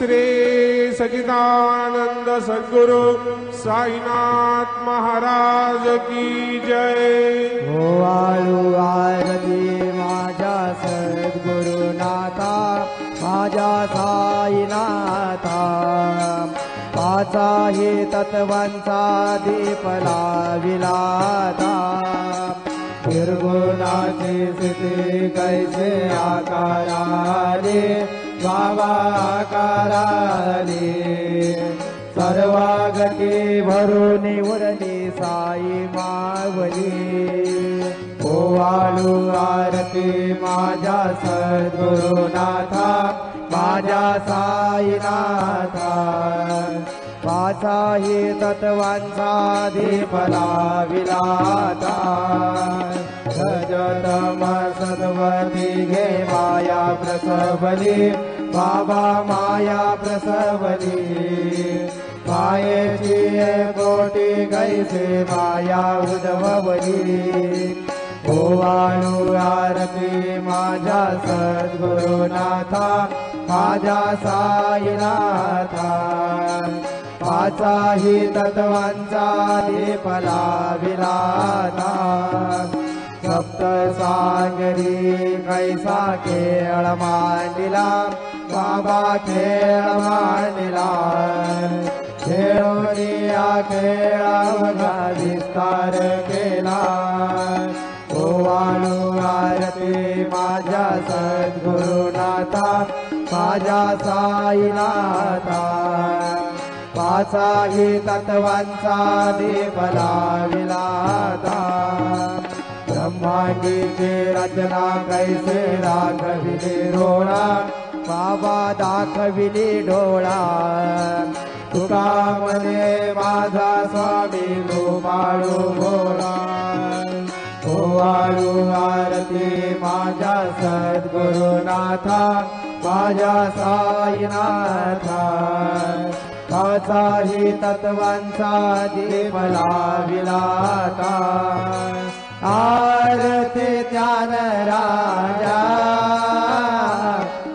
श्री सचिदानंद सद्गुरु साईनाथ महाराज की जय। हो वाळू आरती माझ्या सद्गुरुनाथा माझ्या साईनाथा। पाचा हे तत्वांचा दीपला विलाता। निर्गुणाची स्थिती कैसे आकाराने बाबा सर्वागती भरून उरले साई मावली। ओवाळू आरती माझ्या सद्गुरुनाथा माझ्या साईनाथा। पाचाही तत्वांचा दीपला विलाता। माया प्रसवी बाबा माया प्रसवली। माये चिये कोटि गैसे माया उवली भोवानु सद्गुरुनाथा सद्वरुनाथ माय ना हि तत्वञ्जा पराविता सप्त सागरी कैसा खेळ मांडिला बाबा खेळ मांडिला खेळोनी या खेळावगा विस्तार केला। ओवाळू आरती माझ्या सद्गुरुनाथा माझ्या साईनाथा। पाचाही तत्वांचा दीप लाविलाता ब्रह्मांडीची रचना कैसे दाखविली रोळा बाबा दाखविली डोळा तुका म्हणे माझा स्वामी गोपाळू भोळा ओवाळू आरती माझ्या सद्गुरुनाथा माझ्या साईनाथा। काचाही तत्वांचा मला विलाथा आरती ज्ञान राजा।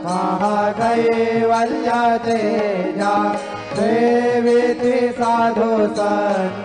महादैवल्य तेजा। देविती साधू संत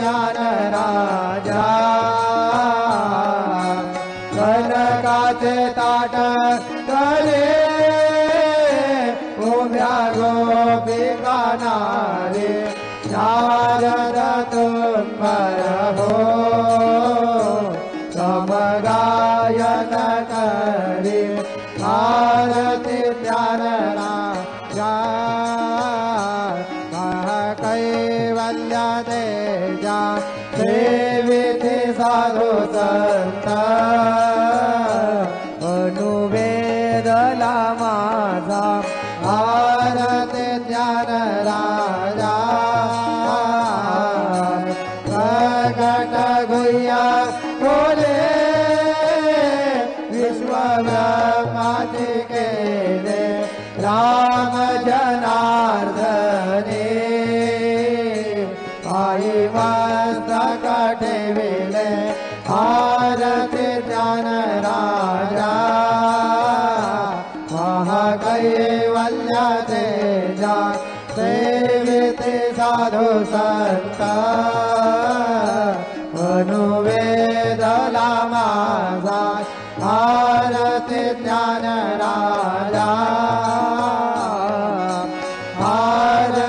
आरती वै वन्द्याते जा देविति साधु सन्ता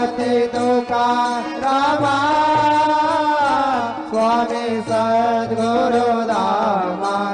ते तुका रामा। स्वामी सद्गुरु दामा।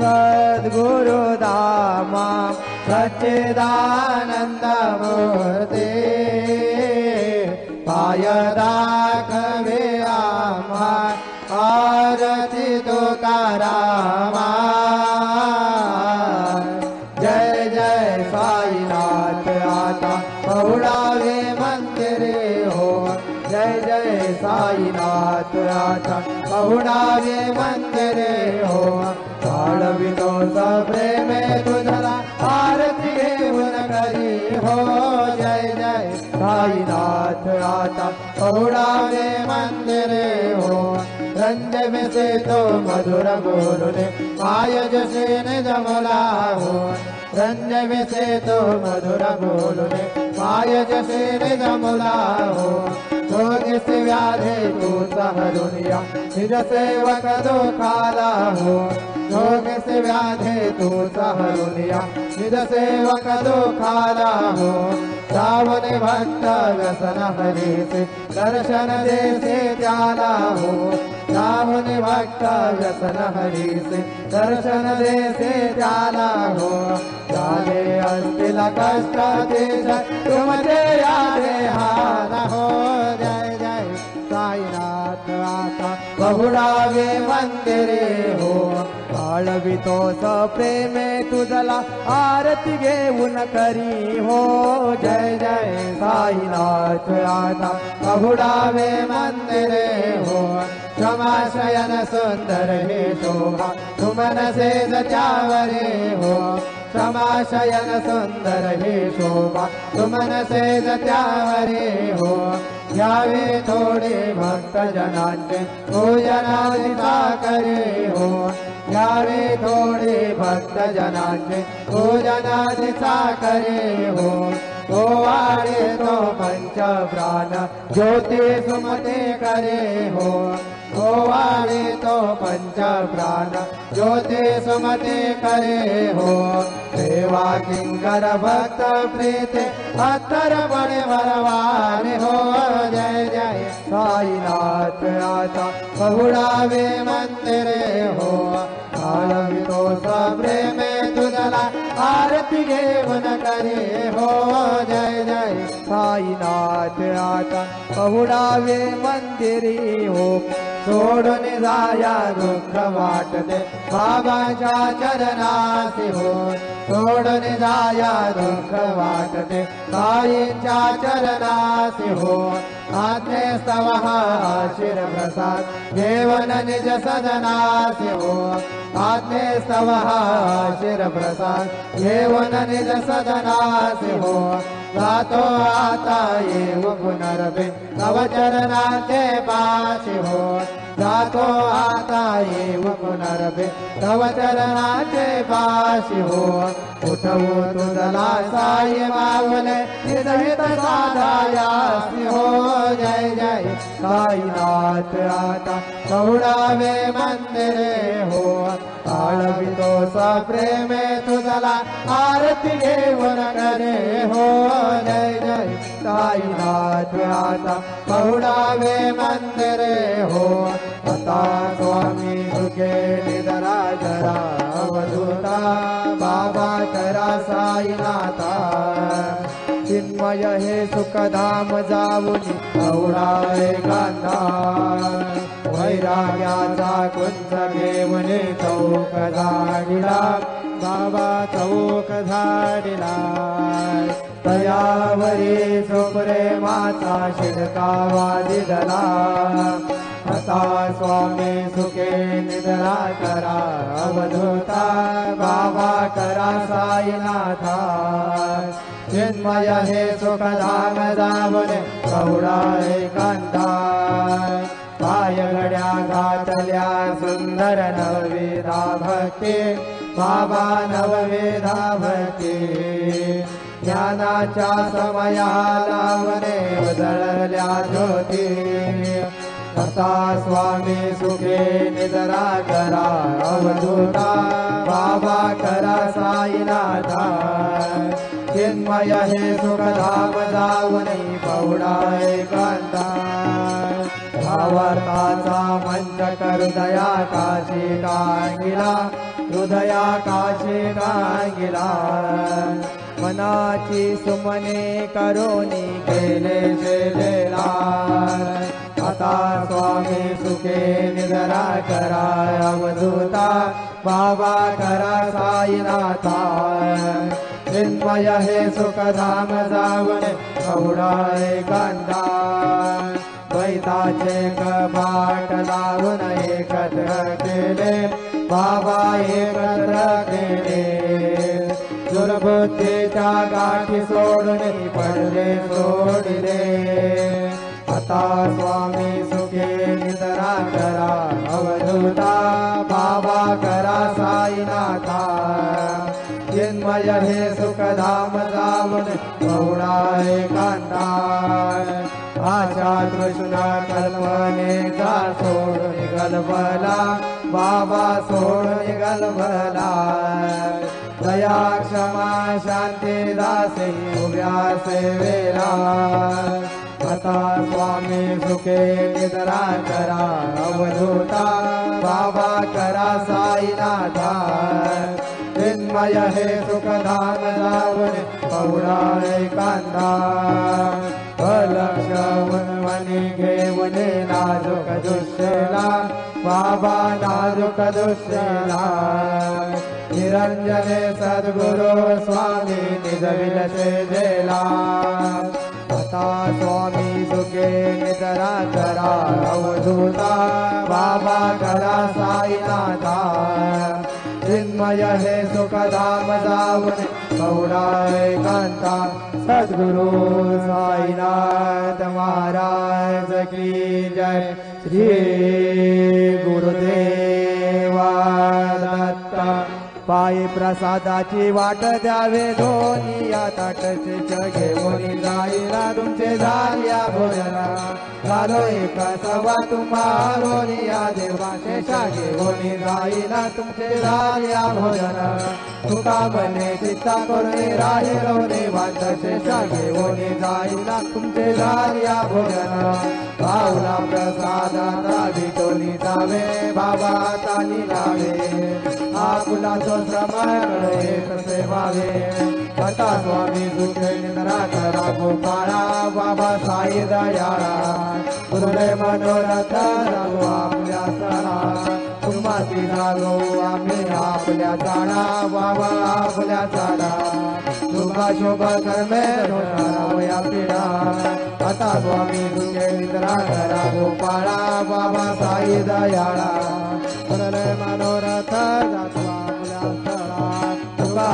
सद्गुरुदामा सद्गुरुदा सचिदानन्दे पाय आरति तुकारामा जय जय साईनाथ आता बहुडा मन्दिरे हो। जय जय साईनाथ आता गे मन्दिरे हो। चालवितो प्रेमे तुझला आरती घेऊन करी हो जय जय। साईनाथ आता पौडावे मंदिरे हो। रंजन से तो मधुर बोलने माय जसेन जमला हो। रंजन से तो मधुर बोलने माय जसेन जमला हो। रोग व्याधे तू सहरुनिया निज सेवक दो काला हो। रोग व्याधे तू सहरुनिया निज सेवक दो हो सावन भक्त व्यसन हरीसे दर्शन देसे त्याला हो सावन भक्त व्यसन हरीसे दर्शन देसे त्याला हो झाले असतील कष्ट देश। तुमचे यादे हान हो। जय जय। साईनाथ आता बहुडावे मंदिरे हो। स प्रेमे तुझला आरती जय जय आता बहुडावे मंदिरे हो क्षमाशयन सुंदर हे शोभा तुमन से जचावरे हो क्षमाशयन सुंदर हे शोभा तुमन से जचावरे हो यावे थोडे भक्त जनांचे पूजनादिता करे हो. हो. यावे थोडे भक्त जनांचे पूजनादिता हो करे हो. तो वारे तो पंच प्राण ज्योती सुमते करे हो. गोवाणी तो पंच प्राण ज्योति सुमति करे हो। सेवा किंकर भक्त प्रीति अतर बड़े वरवाने हो। जय जय साईनाथ आता बहुडावे मंदिरे हो। तो सब्रे में तुझला आरती घेऊन करे हो। जय जय साईनाथ आता बहुडावे मंदिरी हो। सोडून जाया दुःख वाटते बाबाच्या चरणासी हो या दुःखवाटते गायि चाचरनासि सवः शिरप्रसाद निज सदनासि हो आत्मे सवः शिरप्रसाद यन निज सदनासि हो गातो आता एव पुनरपि। तव नवचरनाते पासि हो जातो आता ये पुनर्भे. तव चरणाचे पाशी हो. उठवो तुझला साई मावले हित साधायासी हो. जय जय. साईनाथ आता कवडावे मंदिरे हो. ताळवितो प्रेमे तुझला आरती घेऊन करे हो. जय जय. साईनाथ आता कवडावे मंदिरे हो. आता स्वामी सुखे निधरा जरा अवधूता. बाबा करा साईनाथा. चिन्मय हे सुखधाम जाऊन आवडावे गांधा. वैराग्याचा कुंच घेऊन चौक झाडिला. बाबा चौक झाडिला. तयावरी सुप्रेमाचा शिडकावा दिदला. स्वामी सुखे निदरा बाबा चिन्मय हे सुखदामदावराय पायगड्या गतया सुन्दर नववेदा भक्ति बाबा नववेदा भक्ति। ज्ञाना समया लाव आता स्वामी सुखे निदरा करा अवधूता बाबा करा साईनाथा। चिन्मय हे सुखधाम दावनी पौडा एकांता। भावार्थाचा मंच हृदया काशी कांगिला हृदया काशी कांगिला। मनाची सुमने करोनी केले शेलेला आता स्वामी सुखे निधरा करा अवधूता बाबा करा साईनाथा चिन्मय हे सुखधाम जावन कवडा कांदा द्वैताचे कपाट लावून एकत्र केले बाबा एकत्र केले। दुर्बुद्धीच्या गाठी सोडणे पडले सोडले। आता स्वामी सुखे नितरा करा अवधूता बाबा करा साईनाथा। चिन्मय हे सुखधाम जाऊन पौडा एकांता आशा कृष्ण कल्पनेचा सोड गलबला बाबा सोड गलबला दया क्षमा शांती दासे उभ्या सेवेला। स्वामी सुखे निदरा करा अवधूता बाबा करा साईनाथा। चिन्मय हे सुखधाम जावने पौराणिकान्दा अलक्षवन्मनि घेवने नाजुक धामयनि बाबा नाजुक राजकुश निरञ्जने सद्गुरु स्वामी निज विलसे जेला। आता स्वामी सुखे नितरा करा अवधूता बाबा करा साईनाथा। चिन्मय हे सुखधाम जाऊन पौडा कांता। सद्गुरु साईनाथ महाराज की जय। श्री पायी प्रसादाची वाट द्यावे. दोन्ही या ताटचे घेऊन जाईला तुमचे झाल्या भोजना झालो एका सवा तुम्हा या देवाचे शेषा घेऊन जाईला तुमचे झाल्या भोजना तुका बने चित्ता करून राहिलो देवाचे वांत शेषा घेऊन जाईला तुमचे झाल्या भोजना पावला प्रसादा विटोली जावे बाबा ताली लावे. आकुलाचो श्रमण एक सेवावे. आता स्वामी सुखे करा गोपाळा बाबा साई दयाळा हृदय मनोरथ रागो आपल्या सणा तुम्हाची जागो आम्ही आपल्या जाणा बाबा आपल्या जाणा शुभ शुभ कर्मे रोषारावया पिढा आता स्वामी सुखे करा गोपाळा बाबा साई दयाळा हृदय मनोरथ जातो आपल्या स्थळा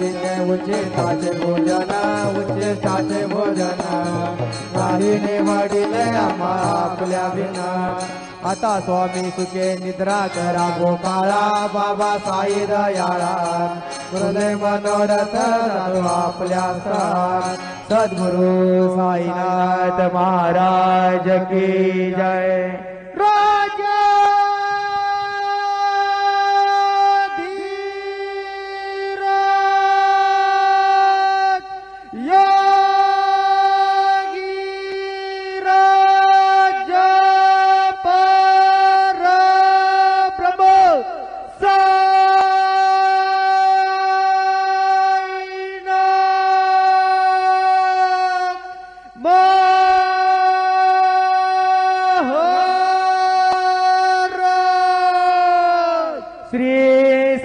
दिले उचिताचे भोजन उचिताचे भोजन नाही निवडिले आम्हा आपल्या विना आता स्वामी सुखे निद्रा करा गोपाळा बाबा साई दयाळा हृदय मनोरथ राहतो आपल्या सद्गुरु साईनाथ महाराज की जय.